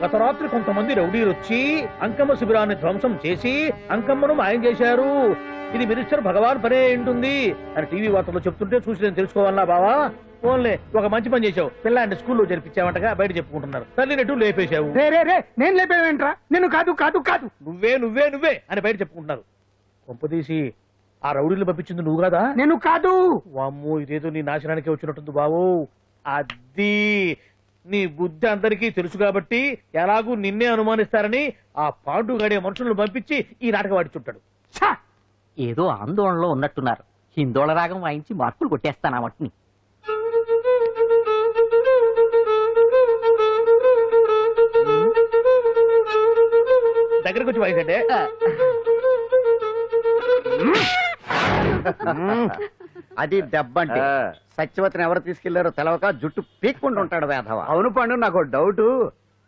గత రాత్రి కొంతమంది రౌడీలు వచ్చి అంకమ్మ శిబిరాన్ని ధ్వంసం చేసి అంకమ్మను మాయం చేశారు. ఇది మినిస్టర్ భగవాన్ పనే ఉంటుంది అని టీవీ వార్తల్లో చెప్తుంటే చూసి నేను తెలుసుకోవాలా బావా? ఓన్లే ఒక మంచి పని చేశావు. పిల్లాన్ని స్కూల్లో జరిపించావంటగా బయట చెప్పుకుంటున్నారు. తల్లినట్టు లేపేశావు. రే రే రే నేను లేపేవేంట్రా? నేను కాదు కాదు కాదు. నువ్వే నువ్వే నువ్వే అని బయట చెప్పుకుంటున్నారు. కొంపదీసి ఆ రౌడీలు పంపించింది నువ్వు కాదా? నేను కాదు. వామ్మో ఇదేదో నీ నాశనానికి వచ్చినట్టుంది బావు. అది నీ బుద్ధి అందరికీ తెలుసు కాబట్టి ఎలాగూ నిన్నే అనుమానిస్తారని ఆ పాండు గడే మనుషులను పంపించి ఈ నాటకం ఆడిచుంటాడు! ఏదో ఆందోళనలో ఉన్నట్టున్నారు. హిందోళ రాగం వాయించి మార్కులు కొట్టేస్తాను ఆ మట్టిని దగ్గరకు వచ్చి వాయిసంటే అది దెబ్బంటే సత్యవతిని ఎవరు తీసుకెళ్ళారో తెలవక జుట్టు పీక్కుంటూ ఉంటాడు వేధవ. అవును పండు నాకు డౌట్.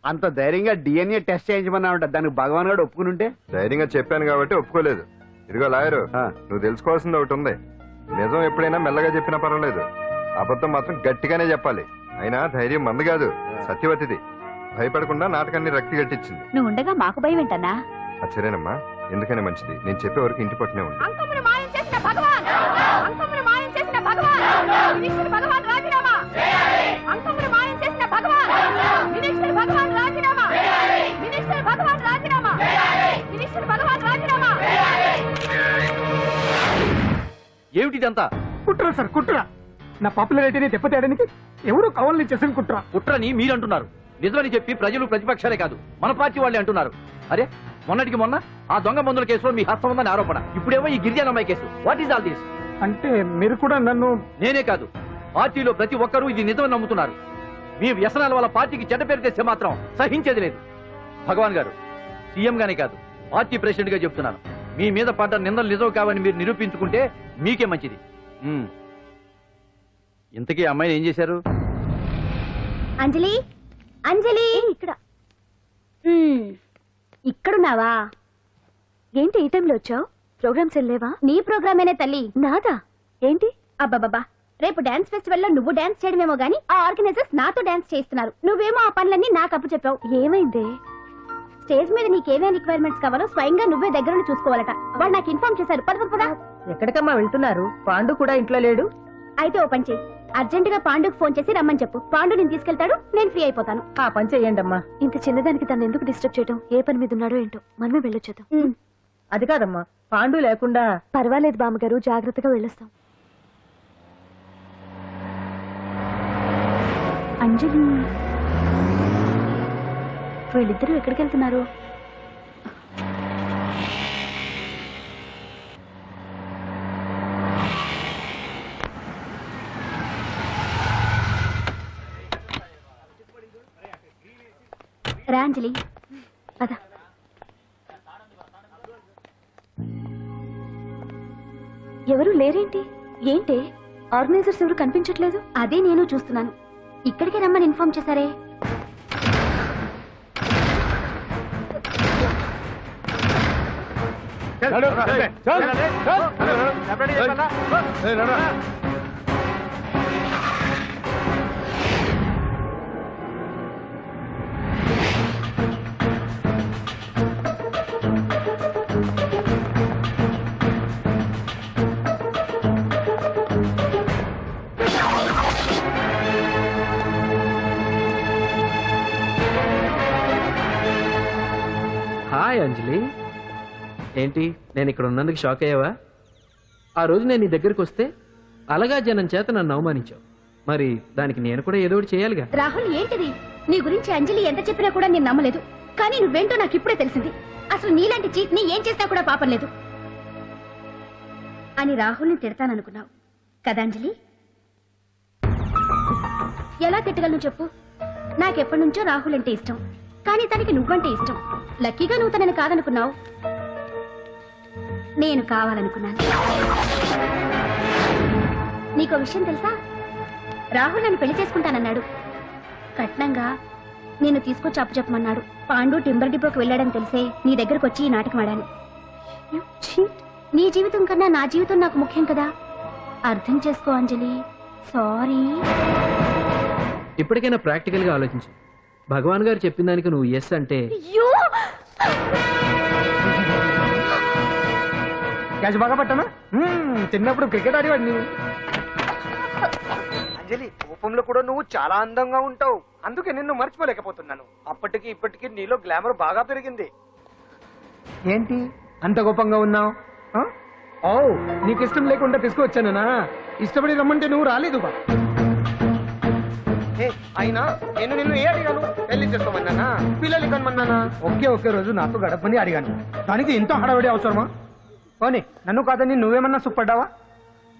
అంత ధైర్యంగా డిఎన్ఏ టెస్ట్ చేయించమన్నా ఉంటా దానికి భగవాన్ గారు ఒప్పుకుని ఉంటే ధైర్యంగా చెప్పాను కాబట్టి ఒప్పుకోలేదు. ఇదిగో లాయరు ఆ. నువ్వు తెలుసుకోవాల్సింది ఒకటి ఉంది. నిజం ఎప్పుడైనా మెల్లగా చెప్పినా పర్వాలేదు. అబద్ధం మాత్రం గట్టిగానే చెప్పాలి. అయినా ధైర్యం మంది కాదు. సత్యవతిది. భయపడకుండా నాటకాన్ని రక్తి గట్టించింది. నువ్వు ఉండగా మాకు భయం ఏంటన్నా? సరేనమ్మా. ఎందుకనే మంచిది. నేను చెప్పే వరకు ఇంటి పట్టునే ఉంది అంకమును మాయం చేసిన భగవాన్ మినిస్టర్ భగవాన్ రాజీనామా? మాయం చేసిన భగవాన్. భగవాన్ రాజీనామా. భగవాన్ రాజీనామా. భగవాన్ రాజీనామా. ఏమిటిదంతా? కుట్ర సార్ కుట్ర. నా పాపులారిటీని దెబ్బతేయడానికి ఎవరు కావాలని చేసిన కుట్ర. కుట్రని మీరు అంటున్నారు నిజమని చెప్పి ప్రజలు ప్రతిపక్షాలే కాదు మన పార్టీ వాళ్ళే అంటున్నారు. అరే మొన్నటికి మొన్న ఆ దొంగ మందుల కేసులో మీ హస్తం ఉందని ఆరోపణ. ఇప్పుడేమో ఈ గిరిజన అమ్మాయి కేసు. వాట్ ఈస్ ఆల్ దిస్ అంటే మీరు కూడా నన్ను నేనే కాదు. పార్టీలో ప్రతి ఒక్కరూ ఇది నిజమని నమ్ముతున్నారు. మీ వ్యసనాల వల్ల పార్టీకి చెడ్డ పేరు తెస్తే మాత్రం సహించేది లేదు. భగవాన్ గారు సీఎం గానే కాదు పార్టీ ప్రెసిడెంట్గా చెప్తున్నాను. మీ మీద పడ్డ నిందలు నిజం కావని మీరు నిరూపించుకుంటే మీకే మంచిది. ఇంతకీ అమ్మాయిని ఏం చేశారు? అంజలి? అంజలి? ఇక్కడ. హ్మ్, ఇక్కడున్నావా? ఏంటి ఈ టైంలో వచ్చావు? ప్రోగ్రామ్స్ వెళ్ళేవా? నీ ప్రోగ్రామేనే తల్లి. నాదా? ఏంటి? అబ్బాబాబా రేపు డాన్స్ ఫెస్టివల్లో నువ్వు డాన్స్ చేయడమేమో గానీ ఆ ఆర్గనైజర్స్ నాతో డాన్స్ చేస్తున్నారు నువ్వేమో ఆ పనులన్నీ నాకు అప్పు చెప్పావు. ఏమైంది? స్టేజ్ మీద నీకేమేం రిక్వైర్మెంట్స్ కావాలో స్వయంగా నువ్వే దగ్గర నుండి చూసుకోవాలట. వాళ్ళు నాకు ఇన్ఫార్మ్ చేశారు. పద పద, పద. ఎక్కడికమ్మా వెళ్తున్నారు? పాండు కూడా ఇంట్లో లేడు? అయితే ఓ పని చేయి. అర్జెంట్గా పాండుకు ఫోన్ చేసి రమ్మని చెప్పు. పాండు నేను తీసుకెళ్తాడు నేను ఫ్రీ అయిపోతాను. ఆ పని చెయ్యండి అమ్మా ఇంత చిన్నదానికి తను ఎందుకు డిస్టర్బ్ చేయడం ఏ పని మీద ఉన్నాడో ఏంటో? మనమే వెళ్ళొచ్చేద్దాం. అది కాదమ్మా పాండు లేకుండా. పర్వాలేదు బామ్మగారు జాగ్రత్తగా వెళ్ళొస్తాం. అంజలి వీళ్ళిద్దరూ ఎక్కడికి వెళ్తున్నారు? రాంజలి ఎవరు లేరేంటి ఏంటి ఆర్గనైజర్స్ ఎవరు కనిపించట్లేదు అదే నేను చూస్తున్నాను ఇక్కడికే రమ్మని ఇన్ఫార్మ్ చేశారే హాయ్ ఏంటి నేను ఇక్కడ ఉన్నందుకు షాక్ అయ్యావా? ఆ రోజు నేను నీ దగ్గరికి వస్తే అలగా జనం చేత నన్ను అవమానించావు. మరి దానికి నేను కూడా ఏదో ఒకటి చేయాలిగా. రాహుల్ ఏంటిది? నీ గురించి అంజలి ఎంత చెప్పినా కూడా నేను నమ్మలేదు. కానీ నువ్వేంటో నాకు ఇప్పుడే తెలిసింది. అసలు నీలాంటి చీట్ని ఏం చేసినా కూడా పాపం లేదు. అని రాహుల్ని తిడతాననుకున్నావు. కదా అంజలి? ఎలా తిట్టగలను చెప్పు? నాకెప్పటి నుంచో రాహుల్ అంటే ఇష్టం. కానీ తనకి నువ్వంటే ఇష్టం. లక్కీగా నువ్వు తనని కాదనుకున్నావు. నేను కావాలనుకున్నాను. నీకో విషయం తెలుసా? రాహుల్ నన్ను పెళ్ళి చేసుకుంటానన్నాడు. కట్నంగా నేను తీసుకొచ్చి అప్పు చెప్పమన్నాడు. పాండు టింబర్ డిపోకి వెళ్ళాడని తెలిసే నీ దగ్గరకు వచ్చి ఈ నాటకం ఆడాను. నీ జీవితం కన్నా నా జీవితం నాకు ముఖ్యం కదా? అర్థం చేసుకో అంజలి. సారీ. ఇప్పటికైనా ప్రాక్టికల్గా ఆలోచించు. భగవాన్ గారు చెప్పిన దానికి నువ్వు ఎస్ అంటే క్యాచ్ బాగా పట్టానా? చిన్నప్పుడు క్రికెట్ ఆడేవాడిని. అంజలి కోపంలో కూడా నువ్వు చాలా అందంగా ఉంటావు. అందుకే నిన్ను మర్చిపోలేకపోతున్నాను. అప్పటికి ఇప్పటికి నీలో గ్లామర్ బాగా పెరిగింది. ఏంటి? అంత గొప్పంగా ఉన్నావు? ఓ నీకు ఇష్టం లేకుండా తీసుకువచ్చానా ఇష్టపడి రమ్మంటే నువ్వు రాలేదు బా. అయినా నేను నిన్ను ఏ అడిగాను? పెళ్ళి చేసుకోమన్నానా? పిల్లలు కనమన్నానా? ఒకే ఒకే రోజు నాతో గడపని అడిగాను. దానికి ఇంత హడావిడి అవసరమా? పోనీ నన్ను కాదని నువ్వేమన్నా సుప్పడ్డావా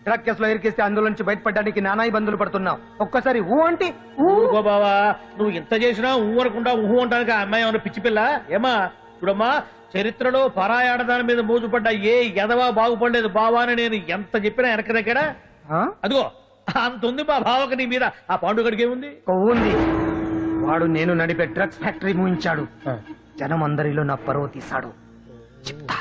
డ్రగ్ కేసులో ఇరికిస్తే అందులో నుంచి బయటపడడానికి నానా ఇబ్బందులు పడుతున్నావు. ఒక్కసారి ఊ అంటే. ఊరుకో బావా నువ్వు ఇంత చేసినా ఊ అనకుండా ఊహు అంటానికి ఆ అమ్మాయి ఏమన్నా పిచ్చి పిల్ల? ఏమా? చూడమ్మా చరిత్రలో పరాయాడదాని మీద మోజుపడ్డ ఏ ఎదవా బాగుపడలేదు బావా అని నేను ఎంత చెప్పినా వెనక దగ్గర? అదిగో అంత ఉంది మా బావకు నీ మీద. ఆ పాండుగడికి ఏముంది? కొవ్వుంది. వాడు నేను నడిపే డ్రగ్స్ ఫ్యాక్టరీ మూయించాడు. జనం అందరిలో నా పరువు తీశాడు. చెప్తా.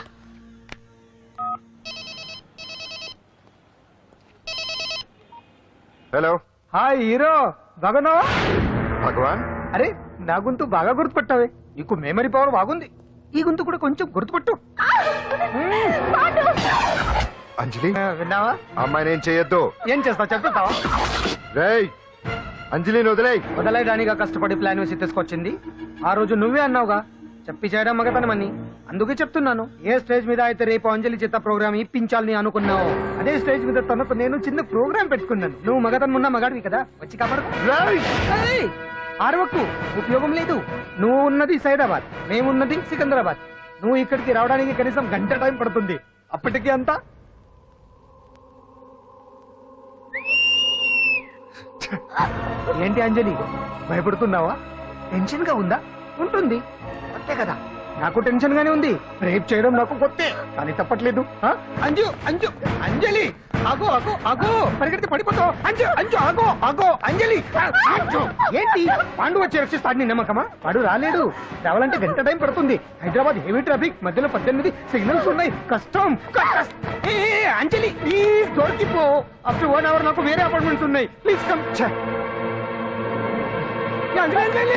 హలో. Hi hero. బాగున్నావా భగవాన్? అరే నా గొంతు బాగా గుర్తుపట్టావే. నీకు మెమరీ పవర్ బాగుంది. ఈ గొంతు కూడా కొంచెం గుర్తుపట్టు. అంజలి? ఆ, విన్నావా? ఆ అమ్మాయిని ఏం చేయొద్దు. ఏం చేస్తావు? చెప్తావా రేయ్ అంజలిని వదిలేయ్. వదలయడానిగా కష్టపడి ప్లాన్ వేసి తీసుకొచ్చింది. ఆ రోజు నువ్వే అన్నావుగా చెప్పి చేయడం మగతనమని? అందుకే చెప్తున్నాను. ఏ స్టేజ్ మీద అయితే రేపు అంజలి చేత ప్రోగ్రామ్ ఇప్పించాలని అనుకున్నావు అదే స్టేజ్ మీద తనకు నేను చిన్న ప్రోగ్రామ్ పెట్టుకున్నాను. నువ్వు మగతనం ఉన్న మగాడివి కదా వచ్చి! ఆరవకు ఉపయోగం లేదు. నువ్వు ఉన్నది సైదాబాద్ మేమున్నది సికింద్రాబాద్. నువ్వు ఇక్కడికి రావడానికి కనీసం గంట టైం పడుతుంది. అప్పటికి అంతా? ఏంటి అంజలి? భయపడుతున్నావా? టెన్షన్గా ఉందా? ఉంటుంది. కొత్తే కదా. నాకు టెన్షన్ గానే ఉంది. రేప్ చేయడం నాకు కొత్తే కానీ తప్పట్లేదు. అంజు అంజు అంజలి! ఆగో ఆగో ఆగో! పరిగెడితే పడిపోతావు. అంజు అంజు ఆగో ఆగో అంజలి! అంజు. ఏంటి? పాండు వచ్చి రక్షిస్తాడు నీ నమ్మకమా? వాడు రాలేడు. రావాలంటే గంట టైం పడుతుంది. Hyderabad heavy traffic. మధ్యలో పద్దెనిమిది సిగ్నల్స్ ఉన్నాయి. కష్టం. ఏ, అంజలి! ప్లీజ్ దొరికిపో. అప్ వన్ అవర్ నాకు వేరే అపార్ట్మెంట్స్ ఉన్నాయి. Please come. అంజలి!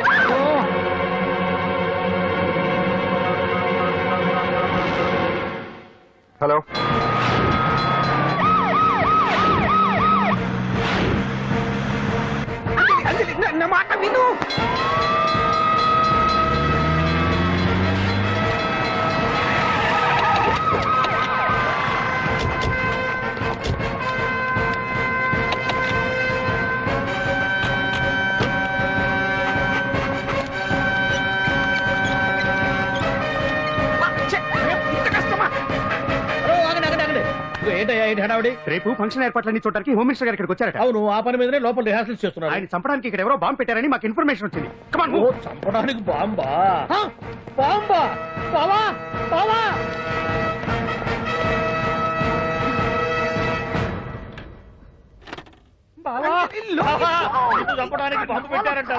హలో. నా మాట విను. ఏంటి హడావుడి? రేపు ఫంక్షన్ ఏర్పాట్లన్నీ చూడడానికి హోమ్ మినిస్టర్ గారు ఇక్కడికి వచ్చారట. అవును ఆ పని మీదనే లోపల రిహార్సల్స్ చేస్తున్నారు. ఆయన చంపడానికి ఇక్కడ ఎవరో బాంబు పెట్టారని మాకు ఇన్ఫర్మేషన్ వచ్చింది. ఓ. చంపడానికి బాంబా? బాంబా? బావా? బావా? చంపడానికి పెట్టారంట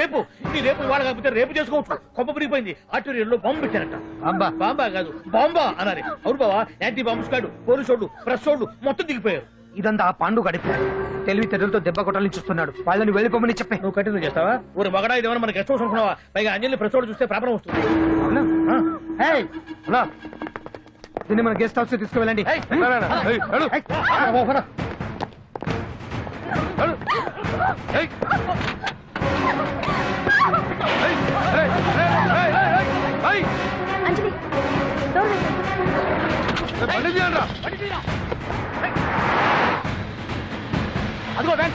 రేపు. నీ రేపు ఇవాళ కాకపోతే రేపు చేసుకోవచ్చు. కొప్ప పిరిగిపోయింది ఆర్టీరియల్లో బాంబు పెట్టారంట. బాంబా. బాంబా కాదు బాంబా అన్నారు. అవును బావా యాంటీ బాంబు స్క్వాడ్ పోలీసు వాళ్ళు ప్రెస్ వాళ్ళు మొత్తం దిగిపోయారు. ఇదంతా ఆ పాండు గడిపాడు తెలివి తెరులతో దెబ్బ కొట్టాలని చూస్తున్నాడు. వాళ్ళని వెళ్ళిపోమని చెప్పే. నువ్వు కంటిన్యూ చేస్తావా? ఊరు మగడా ఇది మన గెస్ట్ హౌస్ అనుకున్నావా? పైగా అంజలి ప్రెస్ వాళ్ళు చూస్తే ప్రాబ్లం వస్తుంది. దీన్ని మన గెస్ట్ హౌస్ తీసుకువెళ్ళండి. అంజలి అదిగో వ్యాన్